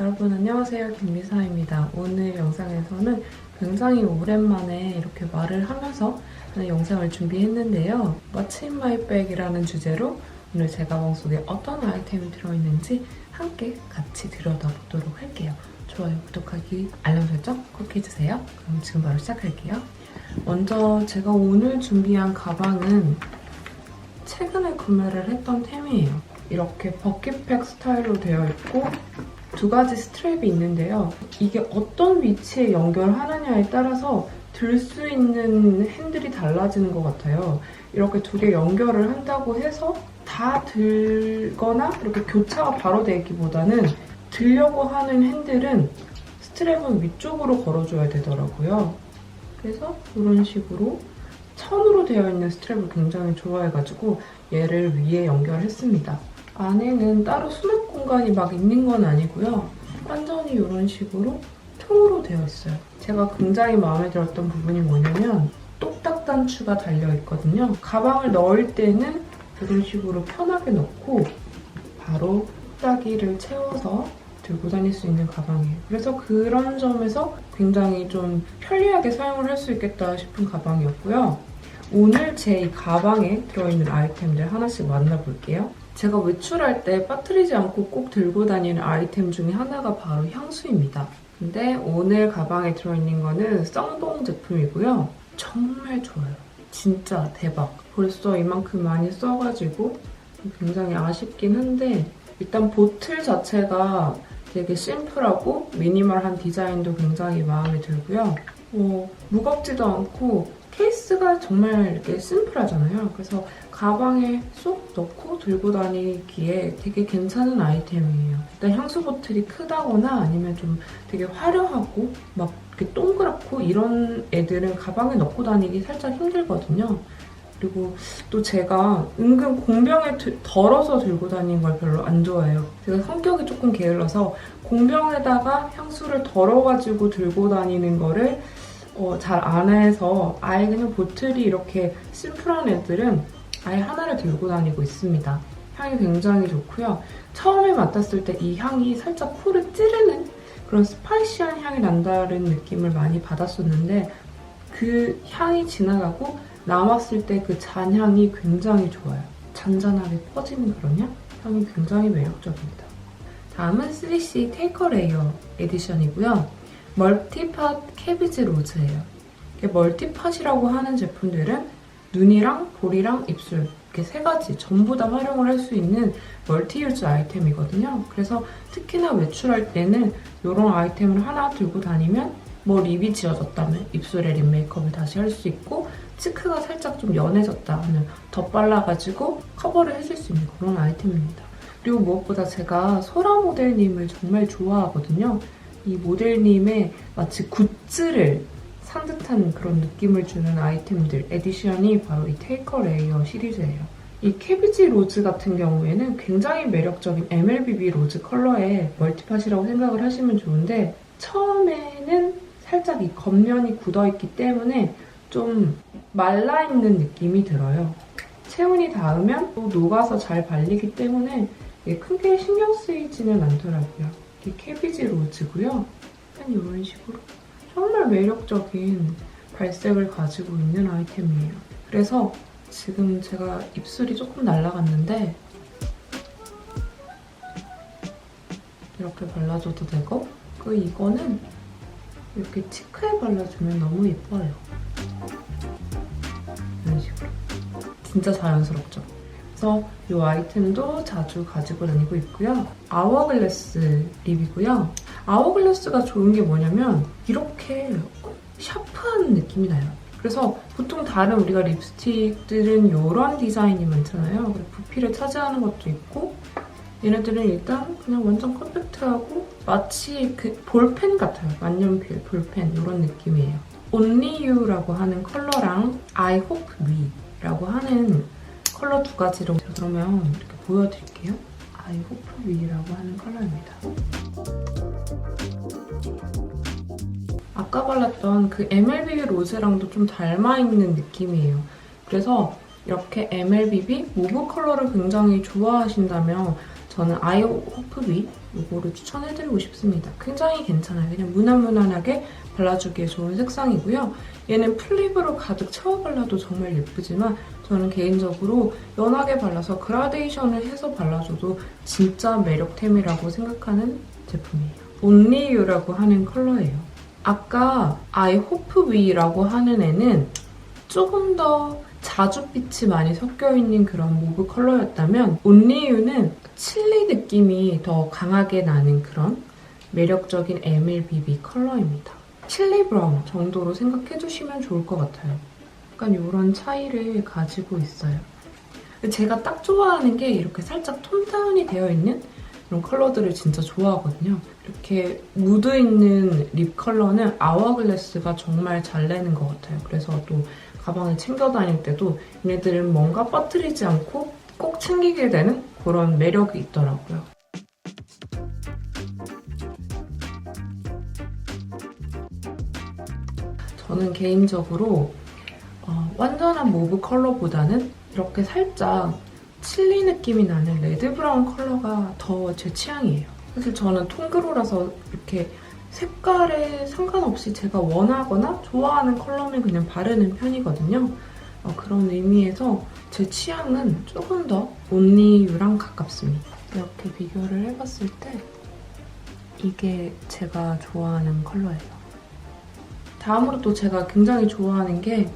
안녕하세요 김미사입니다. 오늘 영상에서는 굉장히 오랜만에 이렇게 말을 하면서 영상을 준비했는데요. What's in my bag이라는 주제로 오늘 제 가방 속에 어떤 아이템이 들어있는지 함께 같이 들여다보도록 할게요. 좋아요, 구독하기, 알람 설정 꼭 해주세요. 그럼 지금 바로 시작할게요. 먼저 제가 오늘 준비한 가방은 최근에 구매를 했던 템이에요. 이렇게 버킷팩 스타일로 되어 있고 두 가지 스트랩이 있는데요. 이게 어떤 위치에 연결하느냐에 따라서 들 수 있는 핸들이 달라지는 것 같아요. 이렇게 두 개 연결을 한다고 해서 다 들거나 이렇게 교차가 바로 되기보다는 들려고 하는 핸들은 스트랩은 위쪽으로 걸어줘야 되더라고요. 그래서 이런 식으로 천으로 되어 있는 스트랩을 굉장히 좋아해가지고 얘를 위에 연결했습니다. 안에는 따로 수납 공간이 막 있는 건 아니고요. 완전히 이런 식으로 통으로 되어 있어요. 제가 굉장히 마음에 들었던 부분이 뭐냐면 똑딱 단추가 달려 있거든요. 가방을 넣을 때는 이런 식으로 편하게 넣고 바로 딱이를 채워서 들고 다닐 수 있는 가방이에요. 그래서 그런 점에서 굉장히 좀 편리하게 사용을 할 수 있겠다 싶은 가방이었고요. 오늘 제 이 가방에 들어있는 아이템들 하나씩 만나볼게요. 제가 외출할 때 빠뜨리지 않고 꼭 들고 다니는 아이템 중에 하나가 바로 향수입니다. 근데 오늘 가방에 들어있는 거는 쌍봉 제품이고요. 정말 좋아요. 진짜 대박. 벌써 이만큼 많이 써가지고 굉장히 아쉽긴 한데 일단 보틀 자체가 되게 심플하고 미니멀한 디자인도 굉장히 마음에 들고요. 어, 무겁지도 않고 케이스가 정말 이렇게 심플하잖아요. 그래서 가방에 쏙 넣고 들고 다니기에 되게 괜찮은 아이템이에요. 일단 향수 보틀이 크다거나 아니면 좀 되게 화려하고 막 이렇게 동그랗고 이런 애들은 가방에 넣고 다니기 살짝 힘들거든요. 그리고 또 제가 은근 공병에 드- 덜어서 들고 다니는 걸 별로 안 좋아해요. 제가 성격이 조금 게을러서 공병에다가 향수를 덜어가지고 들고 다니는 거를 어, 잘 안 해서 아예 그냥 보틀이 이렇게 심플한 애들은 아예 하나를 들고 다니고 있습니다. 향이 굉장히 좋고요. 처음에 맡았을 때 이 향이 살짝 코를 찌르는 그런 스파이시한 향이 난다는 느낌을 많이 받았었는데 그 향이 지나가고 남았을 때 그 잔향이 굉장히 좋아요. 잔잔하게 퍼지는 그런 향? 향이 굉장히 매력적입니다. 다음은 슬리시 테이커 레이어 에디션이고요. 멀티팟 캐비지 로즈예요. 멀티팟이라고 하는 제품들은 눈이랑 볼이랑 입술 이렇게 세 가지 전부 다 활용을 할 수 있는 멀티유즈 아이템이거든요. 그래서 특히나 외출할 때는 이런 아이템을 하나 들고 다니면 뭐 립이 지어졌다면 입술에 립 메이크업을 다시 할 수 있고 치크가 살짝 좀 연해졌다 하면 덧발라가지고 커버를 해줄 수 있는 그런 아이템입니다. 그리고 무엇보다 제가 소라 모델님을 정말 좋아하거든요. 이 모델님의 마치 굿즈를 산 듯한 그런 느낌을 주는 아이템들 에디션이 바로 이 테이커 레이어 시리즈예요. 이 캐비지 로즈 같은 경우에는 굉장히 매력적인 MLBB 로즈 컬러의 멀티팟이라고 생각을 하시면 좋은데 처음에는 살짝 이 겉면이 굳어있기 때문에 좀 말라있는 느낌이 들어요. 체온이 닿으면 또 녹아서 잘 발리기 때문에 크게 신경 쓰이지는 않더라고요. 이게 캐비지 로즈고요. 약간 이런 식으로 정말 매력적인 발색을 가지고 있는 아이템이에요. 그래서 지금 제가 입술이 조금 날라갔는데 이렇게 발라줘도 되고 그 이거는 이렇게 치크에 발라주면 너무 예뻐요. 이런 식으로. 진짜 자연스럽죠? 그래서 이 아이템도 자주 가지고 다니고 있고요. 아워글래스 립이고요. 아워글래스가 좋은 게 뭐냐면 이렇게 샤프한 느낌이 나요. 그래서 보통 다른 우리가 립스틱들은 이런 디자인이 많잖아요. 부피를 차지하는 것도 있고 얘네들은 일단 그냥 완전 컴팩트하고 마치 그 볼펜 같아요. 만년필, 볼펜 이런 느낌이에요. You라고 하는 컬러랑 Hope We라고 하는 컬러 두 가지로 그러면 이렇게 보여드릴게요. I Hope We라고 하는 컬러입니다. 아까 발랐던 그 MLB 로즈랑도 좀 닮아있는 느낌이에요. 그래서 이렇게 MLBB 모브 컬러를 굉장히 좋아하신다면 저는 아이 호프비 이거를 추천해드리고 싶습니다. 굉장히 괜찮아요. 그냥 무난무난하게 발라주기에 좋은 색상이고요. 얘는 플립으로 가득 채워 발라도 정말 예쁘지만 저는 개인적으로 연하게 발라서 그라데이션을 해서 발라줘도 진짜 매력템이라고 생각하는 제품이에요. 온리유라고 하는 컬러예요. 아까 아이 호프비라고 하는 애는 조금 더 자줏빛이 많이 섞여있는 그런 모브 컬러였다면 온리유는 칠리 느낌이 더 강하게 나는 그런 매력적인 MLBB 컬러입니다. 칠리 브라운 정도로 생각해주시면 좋을 것 같아요. 약간 이런 차이를 가지고 있어요. 제가 딱 좋아하는 게 이렇게 살짝 톤 다운이 되어 있는 이런 컬러들을 진짜 좋아하거든요. 이렇게 무드 있는 립 컬러는 아워글래스가 정말 잘 내는 것 같아요. 그래서 또 가방을 챙겨 다닐 때도 얘네들은 뭔가 빠뜨리지 않고 꼭 챙기게 되는 그런 매력이 있더라고요. 저는 개인적으로 어, 완전한 모브 컬러보다는 이렇게 살짝 칠리 느낌이 나는 레드 브라운 컬러가 더 제 취향이에요. 사실 저는 통그로라서 이렇게 색깔에 상관없이 제가 원하거나 좋아하는 컬러면 그냥 바르는 편이거든요. 어, 그런 의미에서 제 취향은 조금 더 온리유랑 가깝습니다. 이렇게 비교를 해봤을 때 이게 제가 좋아하는 컬러예요. 다음으로 또 제가 굉장히 좋아하는 게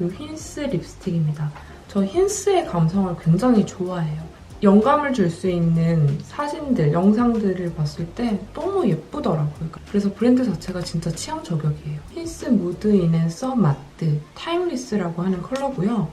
이 힌스 립스틱입니다. 저 힌스의 감성을 굉장히 좋아해요. 영감을 줄 수 있는 사진들, 영상들을 봤을 때 너무 예쁘더라고요. 그래서 브랜드 자체가 진짜 취향 저격이에요. 힌스 무드 인앤 서 마트 타임리스라고 하는 컬러고요.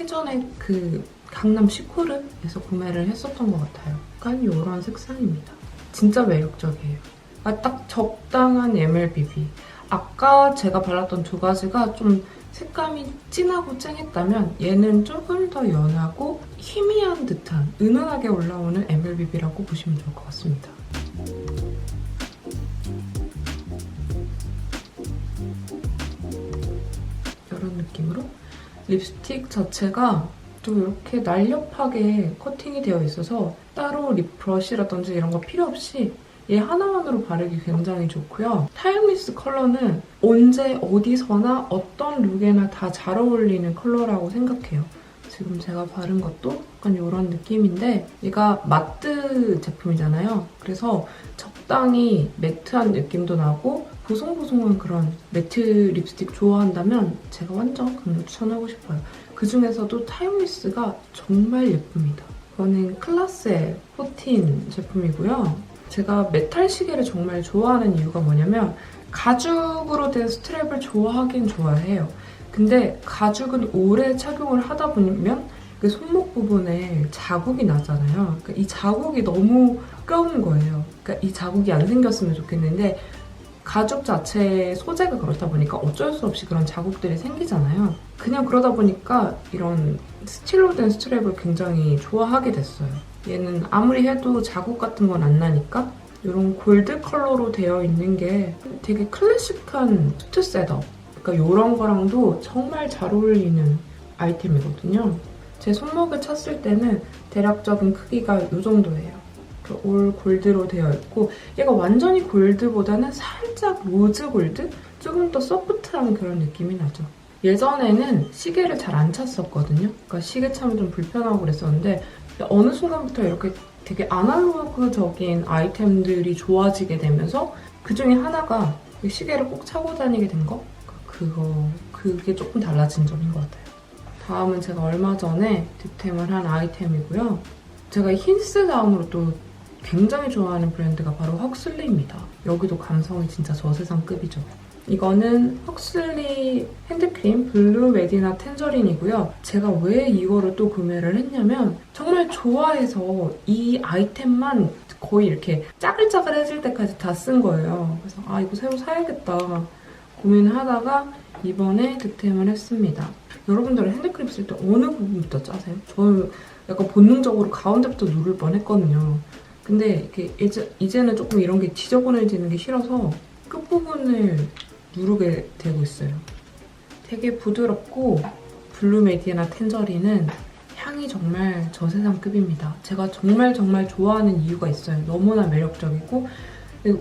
예전에 그 강남 시코르에서 구매를 했었던 것 같아요. 약간 이런 색상입니다. 진짜 매력적이에요. 아, 딱 적당한 MLBB. 아까 제가 발랐던 두 가지가 좀 색감이 진하고 쨍했다면 얘는 조금 더 연하고 희미한 듯한 은은하게 올라오는 MLBB라고 보시면 좋을 것 같습니다. 이런 느낌으로 립스틱 자체가 또 이렇게 날렵하게 커팅이 되어 있어서 따로 립 브러쉬라든지 이런 거 필요 없이 얘 하나만으로 바르기 굉장히 좋고요. 타임리스 컬러는 언제 어디서나 어떤 룩에나 다 잘 어울리는 컬러라고 생각해요. 지금 제가 바른 것도 약간 이런 느낌인데 얘가 마트 제품이잖아요. 그래서 적당히 매트한 느낌도 나고 보송보송한 그런 매트 립스틱 좋아한다면 제가 완전 강력 추천하고 싶어요. 그 중에서도 타임리스가 정말 예쁩니다. 이거는 클라스의 14 제품이고요. 제가 메탈 시계를 정말 좋아하는 이유가 뭐냐면 가죽으로 된 스트랩을 좋아하긴 좋아해요. 근데 가죽은 오래 착용을 하다 보면 그 손목 부분에 자국이 나잖아요. 그러니까 이 자국이 너무 껴운 거예요. 그러니까 이 자국이 안 생겼으면 좋겠는데 가죽 자체의 소재가 그렇다 보니까 어쩔 수 없이 그런 자국들이 생기잖아요. 그냥 그러다 보니까 이런 스틸로 된 스트랩을 굉장히 좋아하게 됐어요. 얘는 아무리 해도 자국 같은 건 안 나니까 이런 골드 컬러로 되어 있는 게 되게 클래식한 수트 셋업 그러니까 이런 거랑도 정말 잘 어울리는 아이템이거든요. 제 손목을 찼을 때는 대략적인 크기가 이 정도예요. 올 골드로 되어 있고 얘가 완전히 골드보다는 살짝 로즈 골드? 조금 더 소프트한 그런 느낌이 나죠. 예전에는 시계를 잘 안 찼었거든요. 그러니까 시계 차면 좀 불편하고 그랬었는데 어느 순간부터 이렇게 되게 아날로그적인 아이템들이 좋아지게 되면서 그 중에 하나가 시계를 꼭 차고 다니게 된 거? 그거, 그게 조금 달라진 점인 것 같아요. 다음은 제가 얼마 전에 득템을 한 아이템이고요. 제가 힌스 다음으로 또 굉장히 좋아하는 브랜드가 바로 헉슬리입니다. 여기도 감성이 진짜 저세상급이죠. 이거는 헉슬리 핸드크림 블루 메디나 텐저린이고요. 제가 왜 이거를 또 구매를 했냐면 정말 좋아해서 이 아이템만 거의 이렇게 짜글짜글해질 때까지 다 쓴 거예요. 그래서 아 이거 새로 사야겠다 고민을 하다가 이번에 득템을 했습니다. 여러분들은 핸드크림 쓸 때 어느 부분부터 짜세요? 저는 약간 본능적으로 가운데부터 누를 뻔했거든요. 근데 이게 이제, 이제는 조금 이런 게 지저분해지는 게 싫어서 끝부분을 누르게 되고 있어요. 되게 부드럽고 블루 메디나 텐저린은 향이 정말 저 세상급입니다. 제가 정말 정말 좋아하는 이유가 있어요. 너무나 매력적이고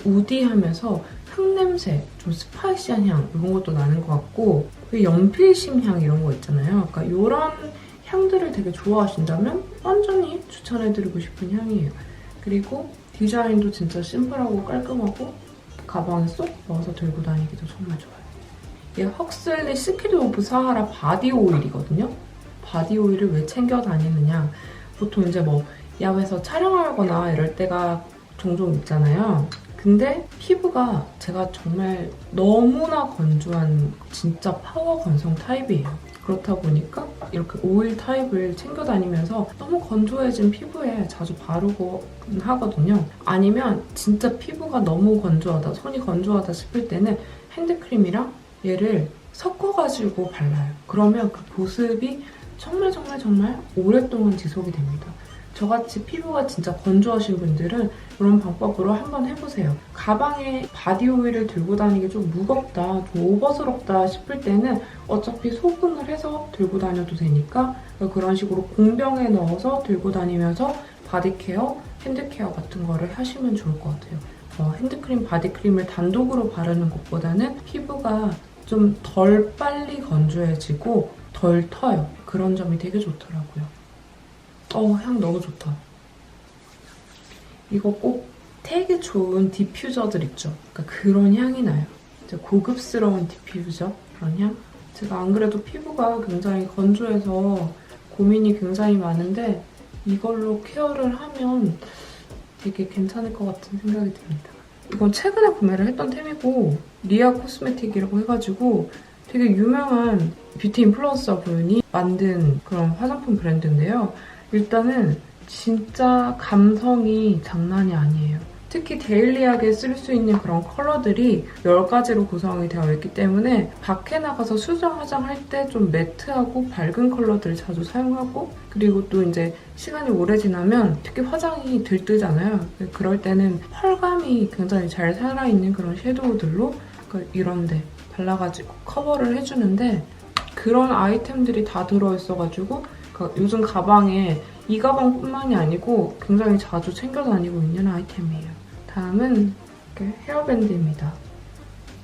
우디하면서 흙냄새, 좀 스파이시한 향 이런 것도 나는 것 같고 그 연필심 향 이런 거 있잖아요. 그러니까 이런 향들을 되게 좋아하신다면 완전히 추천해드리고 싶은 향이에요. 그리고 디자인도 진짜 심플하고 깔끔하고 가방에 쏙 넣어서 들고 다니기도 정말 좋아요. 이게 헉슬리 시크릿 오브 사하라 바디 오일이거든요. 바디 오일을 왜 챙겨 다니느냐. 보통 이제 뭐 야외에서 촬영하거나 이럴 때가 종종 있잖아요. 근데 피부가 제가 정말 너무나 건조한 진짜 파워 건성 타입이에요. 그렇다 보니까 이렇게 오일 타입을 챙겨 다니면서 너무 건조해진 피부에 자주 바르고 하거든요. 아니면 진짜 피부가 너무 건조하다, 손이 건조하다 싶을 때는 핸드크림이랑 얘를 섞어가지고 발라요. 그러면 그 보습이 정말 정말 정말 오랫동안 지속이 됩니다. 저같이 피부가 진짜 건조하신 분들은 이런 방법으로 한번 해보세요. 가방에 바디 오일을 들고 다니기 좀 무겁다, 좀 오버스럽다 싶을 때는 어차피 소분을 해서 들고 다녀도 되니까 그런 식으로 공병에 넣어서 들고 다니면서 바디 케어, 핸드 케어 같은 거를 하시면 좋을 것 같아요. 어, 핸드크림, 바디크림을 단독으로 바르는 것보다는 피부가 좀 덜 빨리 건조해지고 덜 터요. 그런 점이 되게 좋더라고요. 어, 향 너무 좋다. 이거 꼭 되게 좋은 디퓨저들 있죠. 그러니까 그런 향이 나요. 진짜 고급스러운 디퓨저 그런 향. 제가 안 그래도 피부가 굉장히 건조해서 고민이 굉장히 많은데 이걸로 케어를 하면 되게 괜찮을 것 같은 생각이 듭니다. 이건 최근에 구매를 했던 템이고 리아 코스메틱이라고 해가지고 되게 유명한 뷰티 인플루언서 분이 만든 그런 화장품 브랜드인데요. 일단은 진짜 감성이 장난이 아니에요. 특히 데일리하게 쓸 수 있는 그런 컬러들이 10가지로 구성이 되어 있기 때문에 밖에 나가서 수정 화장할 때 좀 매트하고 밝은 컬러들을 자주 사용하고 그리고 또 이제 시간이 오래 지나면 특히 화장이 들뜨잖아요. 그럴 때는 펄감이 굉장히 잘 살아있는 그런 섀도우들로 이런데 발라가지고 커버를 해주는데 그런 아이템들이 다 들어있어가지고 그 요즘 가방에 이 가방뿐만이 아니고 굉장히 자주 챙겨 다니고 있는 아이템이에요. 다음은 헤어밴드입니다.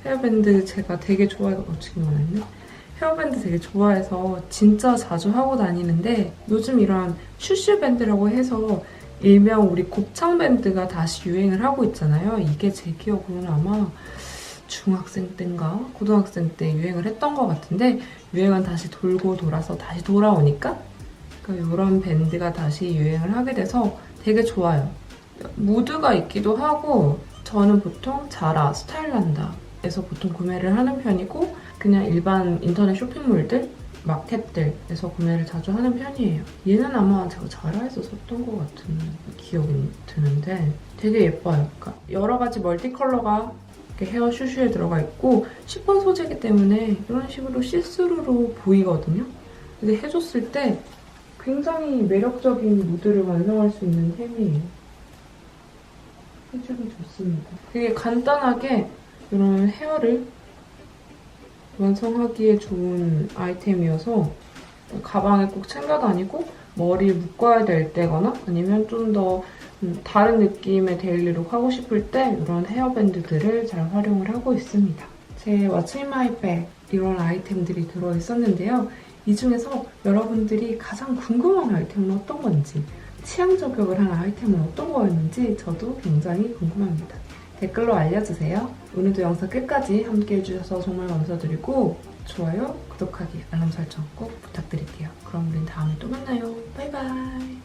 헤어밴드 제가 되게 좋아해서 어떻게 말했네? 헤어밴드 되게 좋아해서 진짜 자주 하고 다니는데 요즘 이런 슈슈밴드라고 해서 일명 우리 곱창밴드가 다시 유행을 하고 있잖아요. 이게 제 기억으로는 아마 중학생 때인가 고등학생 때 유행을 했던 것 같은데 유행은 다시 돌고 돌아서 다시 돌아오니까 그러니까 이런 밴드가 다시 유행을 하게 돼서 되게 좋아요. 무드가 있기도 하고 저는 보통 자라, 스타일란다에서 보통 구매를 하는 편이고 그냥 일반 인터넷 쇼핑몰들, 마켓들에서 구매를 자주 하는 편이에요. 얘는 아마 제가 자라에서 샀던 것 같은 기억이 드는데 되게 예뻐요. 그러니까 여러 가지 멀티 컬러가 헤어 슈슈에 들어가 있고 시폰 소재이기 때문에 이런 식으로 시스루로 보이거든요. 근데 해줬을 때 굉장히 매력적인 무드를 완성할 수 있는 템이에요. 해주기 좋습니다. 되게 간단하게 이런 헤어를 완성하기에 좋은 아이템이어서 가방에 꼭 챙겨 다니고 머리 묶어야 될 때거나 아니면 좀 더 다른 느낌의 데일리룩 하고 싶을 때 이런 헤어밴드들을 잘 활용을 하고 있습니다. 제 my bag 이런 아이템들이 들어있었는데요. 이 중에서 여러분들이 가장 궁금한 아이템은 어떤 건지 취향 저격을 한 아이템은 어떤 거였는지 저도 굉장히 궁금합니다. 댓글로 알려주세요. 오늘도 영상 끝까지 함께 해주셔서 정말 감사드리고 좋아요, 구독하기, 알람 설정 꼭 부탁드릴게요. 그럼 우린 다음에 또 만나요. 바이바이.